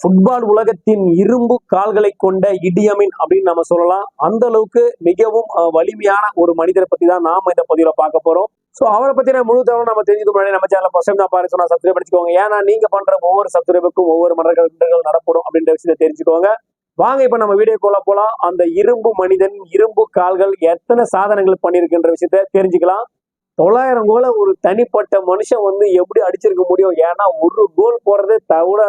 Football உலகத்தின் இரும்பு கால்களை கொண்ட இடியமின் அப்படின்னு நம்ம சொல்லலாம். அந்த அளவுக்கு மிகவும் வலிமையான ஒரு மனிதரை பத்தி தான் நாம இந்த பதிவுல பார்க்க போறோம். சோ அவரை பத்தின முழு தவிர நம்ம தெரிஞ்சுக்க முன்னாடி நம்ம சேனல் ஃபர்ஸ்ட் தான் பாரு சொன்னா சப்ஸ்கிரைப் பண்ணிக்கோங்க ஏன்னா நீங்க பண்ற ஒவ்வொரு சப்ஸ்கிரைபுக்கும் ஒவ்வொரு மன்னர்கள் நடப்படும் அப்படின்ற விஷயத்தை தெரிஞ்சுக்கோங்க. வாங்க இப்ப நம்ம வீடியோ கோல போலாம். அந்த இரும்பு மனிதன் இரும்பு கால்கள் எத்தனை சாதனைகள் பண்ணியிருக்குன்ற விஷயத்த தெரிஞ்சுக்கலாம். தொள்ளாயிரம் கோலை ஒரு தனிப்பட்ட மனுஷன் வந்து எப்படி அடிச்சிருக்க முடியும்? ஏன்னா ஒரு கோல் போறது தவிர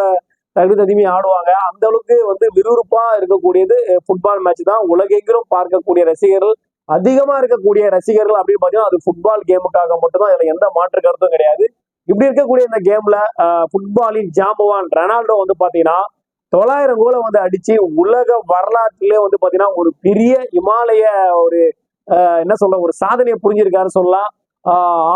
தகுதி தகுதி ஆடுவாங்க. அந்த அளவுக்கு வந்து விறுவிறுப்பா இருக்கக்கூடியது ஃபுட்பால் மேட்ச் தான். உலகெங்கிலும் பார்க்கக்கூடிய ரசிகர்கள் அதிகமா இருக்கக்கூடிய ரசிகர்கள் அப்படின்னு பார்த்தீங்கன்னா அது ஃபுட்பால் கேமுக்காக மட்டும்தான். இதுல எந்த மாற்று கருத்தும் கிடையாது. இப்படி இருக்கக்கூடிய இந்த கேம்ல ஃபுட்பாலின் ஜாம்பவான் ரெனால்டோ வந்து பாத்தீங்கன்னா தொள்ளாயிரம் கோலை வந்து அடிச்சு உலக வரலாற்றிலே வந்து பாத்தீங்கன்னா ஒரு பெரிய இமாலய ஒரு என்ன சொல்ல ஒரு சாதனையை புரிஞ்சிருக்காரு சொல்லலாம்.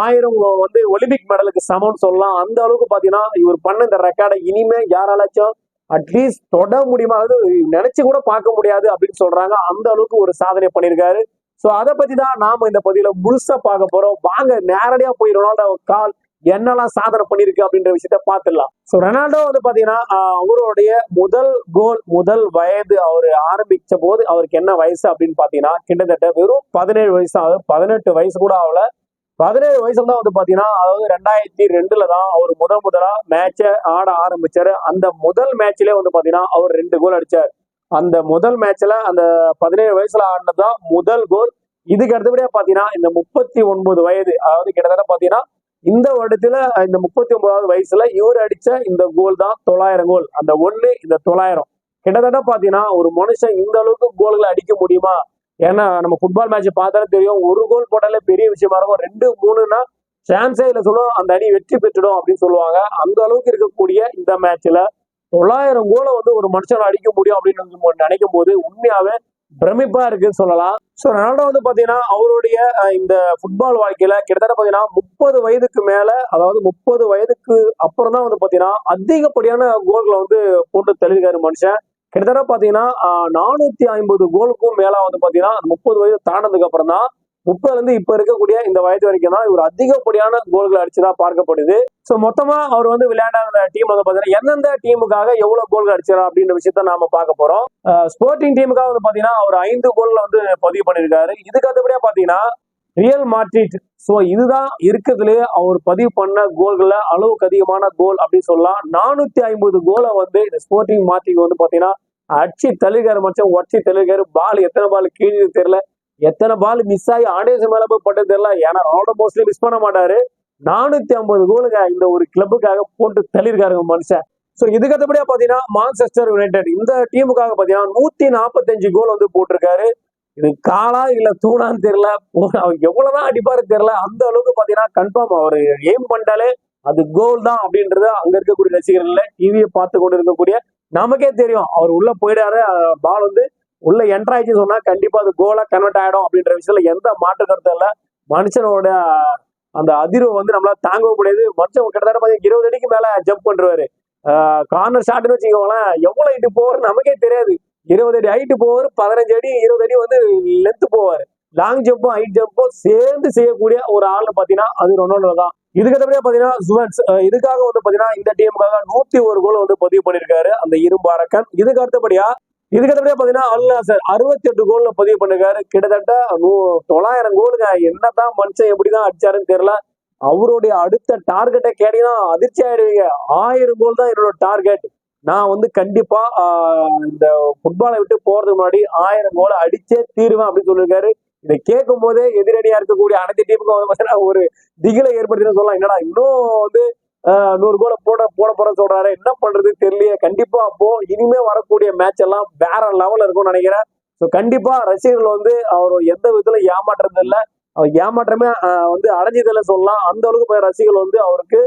ஆயிரம் வந்து ஒலிம்பிக் மெடலுக்கு சமம்னு சொல்லலாம். அந்த அளவுக்கு பார்த்தீங்கன்னா இவர் பண்ண இந்த ரெக்கார்டை இனிமே யாராலாச்சும் அட்லீஸ்ட் தொட முடியுமா? அது நினைச்சு கூட பார்க்க முடியாது அப்படின்னு சொல்றாங்க. அந்த அளவுக்கு ஒரு சாதனை பண்ணியிருக்காரு. ஸோ அதை பத்தி தான் நாம இந்த பதிவுல முழுசா பார்க்க போறோம். வாங்க நேரடியா போய் ரொனால்டோ கால் என்னெல்லாம் சாதனை பண்ணிருக்கு அப்படின்ற விஷயத்த பார்த்துடலாம். ஸோ ரெனால்டோ வந்து பாத்தீங்கன்னா அவருடைய முதல் கோல் முதல் வயது அவர் ஆரம்பிச்ச போது அவருக்கு என்ன வயசு அப்படின்னு பாத்தீங்கன்னா கிட்டத்தட்ட வெறும் பதினேழு வயசு ஆகுது. பதினெட்டு வயசு கூட ஆகல. பதினேழு வயசுல தான் வந்து பாத்தீங்கன்னா அதாவது ரெண்டாயிரத்தி ரெண்டுல தான் அவர் முதல் முதலா மேட்சை ஆட ஆரம்பிச்சாரு. அந்த முதல் மேட்ச்லயே வந்து பாத்தீங்கன்னா அவர் ரெண்டு கோல் அடிச்சார். அந்த முதல் மேட்ச்ல அந்த பதினேழு வயசுல ஆடினதுதான் முதல் கோல் இதுக்கு அடுத்தபடியா பாத்தீங்கன்னா இந்த முப்பத்தி ஒன்பது வயது அதாவது கிட்டத்தட்ட பாத்தீங்கன்னா இந்த வருடத்துல இந்த முப்பத்தி ஒன்பதாவது வயசுல இவர் அடிச்ச இந்த கோல் தான் தொள்ளாயிரம் கோல் அந்த ஒண்ணு இந்த தொள்ளாயிரம். கிட்டத்தட்ட பாத்தீங்கன்னா ஒரு மனுஷன் இந்த அளவுக்கு கோல்களை அடிக்க முடியுமா? ஏன்னா நம்ம ஃபுட்பால் மேட்ச் பார்த்தாலே தெரியும் ஒரு கோல் போட்டாலே பெரிய விஷயமா இருக்கும். ரெண்டு மூணுன்னா சான்ஸே இல்லை சொல்லுவோம் அந்த அணி வெற்றி பெற்றுடும் அப்படின்னு சொல்லுவாங்க. அந்த அளவுக்கு இருக்கக்கூடிய இந்த மேட்ச்ல தொள்ளாயிரம் கோலை வந்து ஒரு மனுஷன் அடிக்க முடியும் அப்படின்னு நினைக்கும் போது உண்மையாவே பிரமிப்பா இருக்குன்னு சொல்லலாம். ஸோ ரொனால்டோ வந்து பார்த்தீங்கன்னா அவருடைய இந்த ஃபுட்பால் வாழ்க்கையில கிட்டத்தட்ட பார்த்தீங்கன்னா முப்பது வயதுக்கு மேல அதாவது முப்பது வயதுக்கு அப்புறம் தான் வந்து பார்த்தீங்கன்னா அதிகப்படியான கோல்களை வந்து போட்டு தெளிவுக்காரு மனுஷன். கிட்டத்தட்ட பாத்தீங்கன்னா நானூத்தி ஐம்பது கோலுக்கும் மேலா வந்து பாத்தீங்கன்னா முப்பது வயது தாண்டதுக்கு அப்புறம் தான் முப்பதுல இருந்து இப்ப இருக்கக்கூடிய இந்த வயது வரைக்கும் தான் இவர் அதிகப்படியான கோல்கள் அடிச்சதா பார்க்கப்படுது. சோ மொத்தமா அவர் வந்து விளையாடாத டீம் வந்து பாத்தீங்கன்னா எந்தெந்த டீமுக்காக எவ்வளவு கோல்கள் அடிச்சாரா அப்படின்ற விஷயத்த நாம பார்க்க போறோம். ஸ்போர்ட்டிங் டீமுக்காக வந்து பாத்தீங்கன்னா அவர் ஐந்து கோல்ல வந்து பதிவு பண்ணியிருக்காரு. இதுக்கு அடுத்தபடியா பாத்தீங்கன்னா ரியல் மாட்ரிட். ஸோ இதுதான் இருக்கிறதுலேயே அவர் பதிவு பண்ண கோல்களில் அளவுக்கு அதிகமான கோல் அப்படின்னு சொல்லலாம். நானூத்தி ஐம்பது கோலை வந்து இந்த ஸ்போர்ட்டிங் மாட்ரிக் வந்து பார்த்தீங்கன்னா அடிச்சு தள்ளிகாரு மச்சம் உடச்சி தள்ளிகாரு பால் எத்தனை பால் கீழே தெரியல. எத்தனை பால் மிஸ் ஆகி ஆடேஸ் மேல போய் பட்டது தெரியல. ஏன்னா ரொனால்டோ மோஸ்ட்லி மிஸ் பண்ண மாட்டாரு. நானூத்தி ஐம்பது கோலுங்க இந்த ஒரு கிளப்புக்காக போட்டு தள்ளியிருக்காருங்க மனுஷன். ஸோ இதுக்கு பார்த்தீங்கன்னா மான்செஸ்டர் யுனைடெட் இந்த டீமுக்காக பார்த்தீங்கன்னா நூத்தி நாற்பத்தஞ்சு கோல் வந்து போட்டிருக்காரு. இது காலா இல்ல தூணான்னு தெரியல. அவர் எவ்வளவுதான் அடிப்பாரு தெரியல. அந்த அளவுக்கு பாத்தீங்கன்னா கன்ஃபார்ம் அவர் எய்ம் பண்ணிட்டாலே அது கோல் தான் அப்படின்றது அங்க இருக்கக்கூடிய ரசிகர்கள்ல டிவியை பார்த்து கொண்டு இருக்கக்கூடிய நமக்கே தெரியும். அவர் உள்ள போயிடாரு பால் வந்து உள்ள என்டர் ஆயிடுச்சு சொன்னா கண்டிப்பா அது கோலா கன்வெர்ட் ஆயிடும் அப்படின்ற விஷயத்துல எந்த மாற்று கருத்தும் இல்ல. மனுஷனோட அந்த அதிர்வு வந்து நம்மளால தாங்க முடியாது. மனுஷன் கிட்டத்தட்ட பாத்தீங்கன்னா இருபது அடிக்கு மேல ஜம்ப் பண்றாரு கார்னர் ஷாட்னு வச்சுக்கோங்களேன். எவ்வளவு இட்டு போவாரு நமக்கே தெரியாது. இருபது அடி ஹைட்டு போவார் பதினஞ்சு அடி இருபது அடி வந்து லென்த்து போவாரு. லாங் ஜம்பும் ஹைட் ஜம்பும் சேர்ந்து செய்யக்கூடிய ஒரு ஆள் பாத்தீங்கன்னா அது ரொனால்டோ தான். இதுக்கு அடுத்தபடியா பாத்தீங்கன்னா ஜுவன்ஸ் இதுக்காக வந்து பாத்தீங்கன்னா இந்த டீமுக்காக நூத்தி ஒரு கோல் வந்து பதிவு பண்ணிருக்காரு அந்த இரும்பு அரக்கன். இதுக்கு அடுத்தபடியா இதுக்கு அடுத்தபடியா பாத்தீங்கன்னா அல்நாசர் அறுபத்தி எட்டு கோல்ல பதிவு பண்ணிருக்காரு. கிட்டத்தட்ட நூ- தொள்ளாயிரம் கோலுங்க என்னதான் மனுஷன் எப்படிதான் அடிச்சாருன்னு தெரியல. அவருடைய அடுத்த டார்கெட்டை கேட்டீங்கன்னா அதிர்ச்சி ஆயிடுவீங்க. ஆயிரம் கோல் தான் என்னோட டார்கெட் நான் வந்து கண்டிப்பா இந்த ஃபுட்பாலை விட்டு போறதுக்கு முன்னாடி ஆயிரம் கோலை அடிச்சே தீருவேன் அப்படின்னு சொல்லியிருக்காரு. இதை கேட்கும் போதே எதிரடியா இருக்கக்கூடிய அனைத்து டீமுக்கும் வந்து பார்த்தீங்கன்னா ஒரு திகிலை ஏற்படுத்தினு சொல்லலாம். என்னடா இன்னும் வந்து நூறு கோலை போட போட போற சொல்றாரு. என்ன பண்றது தெரியலையே. கண்டிப்பா அப்போ இனிமே வரக்கூடிய மேட்ச் எல்லாம் வேற லெவல்ல இருக்கும்னு நினைக்கிறேன். ஸோ கண்டிப்பா ரசிகர்கள் வந்து அவர் எந்த விதத்துல ஏமாற்றுறது இல்லை அவர் ஏமாற்றமே வந்து அடைஞ்சதில்லை சொல்லலாம். அந்த அளவுக்கு போய் ரசிகர்கள் வந்து அவருக்கு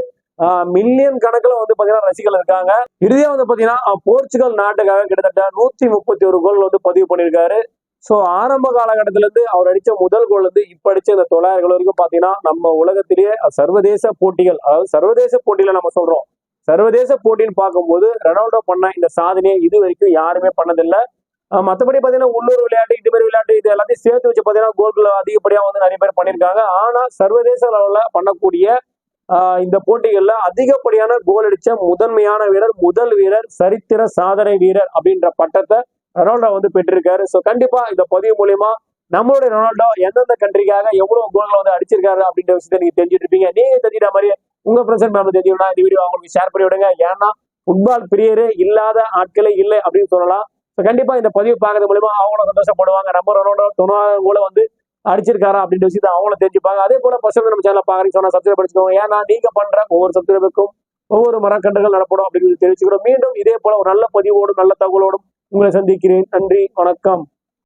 மில்லியன் கணக்குல வந்து பாத்தீங்கன்னா ரசிகர்கள் இருக்காங்க. இறுதியா வந்து பாத்தீங்கன்னா போர்ச்சுகல் நாட்டுக்காக கிட்டத்தட்ட நூத்தி முப்பத்தி ஒரு கோல் வந்து பதிவு பண்ணியிருக்காரு. சோ ஆரம்ப காலகட்டத்தில இருந்து அவர் அடிச்ச முதல் கோல் வந்து இப்ப அடிச்ச இந்த தொள்ளாயிரம் கோல் வரைக்கும் பாத்தீங்கன்னா நம்ம உலகத்திலேயே சர்வதேச போட்டிகள் அதாவது சர்வதேச போட்டியில நம்ம சொல்றோம். சர்வதேச போட்டின்னு பார்க்கும்போது ரொனால்டோ பண்ண இந்த சாதனையை இது வரைக்கும் யாருமே பண்ணதில்லை. மற்றபடி பார்த்தீங்கன்னா பாத்தீங்கன்னா உள்ளூர் விளையாட்டு இது மாதிரி விளையாட்டு இது எல்லாத்தையும் சேர்த்து வச்சு பாத்தீங்கன்னா கோல்கள் அதிகப்படியா வந்து நிறைய பேர் பண்ணியிருக்காங்க. ஆனா சர்வதேச அளவில் பண்ணக்கூடிய இந்த போட்டிகள்ல அதிகப்படியான கோல் அடிச்ச முதன்மையான வீரர் முதல் வீரர் சரித்திர சாதனை வீரர் அப்படின்ற பட்டத்தை ரொனால்டோ வந்து பெற்றிருக்காரு. ஸோ கண்டிப்பா இந்த பதிவு மூலியமா நம்மளுடைய ரொனால்டோ எந்தெந்த கண்ட்ரிக்காக எவ்வளவு கோல்களை வந்து அடிச்சிருக்காரு அப்படின்ற விஷயத்தை நீங்க தெரிஞ்சுட்டு இருப்பீங்க நீங்க தெரிஞ்சுட்ட மாதிரி உங்க பிரசன்ட் மேம் தெரிஞ்சுக்கணும் இந்த வீடியோ அவங்களுக்கு ஷேர் பண்ணி விடுங்க. ஏன்னா ஃபுட்பால் பிரியரே இல்லாத ஆட்களே இல்லை அப்படின்னு சொல்லலாம். கண்டிப்பா இந்த பதிவு பார்க்கறது மூலியமா அவங்களும் சந்தோஷப்படுவாங்க. நம்ம ரொனால்டோ தொண்ணூறு கூட வந்து அடிச்சிருக்காரா அப்படின்ற விஷயத்தை அவங்களும் தெரிஞ்சுப்பாங்க. அதே போல பசங்க நம்ம சேனல் பாக்குறீங்க சொன்னா சப்ஸ்கிரைப் படிச்சுக்கோங்க ஏன்னா நீங்க பண்ற ஒவ்வொரு சப்ஸ்கிரைபுக்கும் ஒவ்வொரு மரக்கன்றுகள் நடப்படும் அப்படின்னு தெரிவிச்சுக்கிறோம். மீண்டும் இதே போல ஒரு நல்ல பதிவோடும் நல்ல தகவலோடும் உங்களை சந்திக்கிறேன். நன்றி வணக்கம்.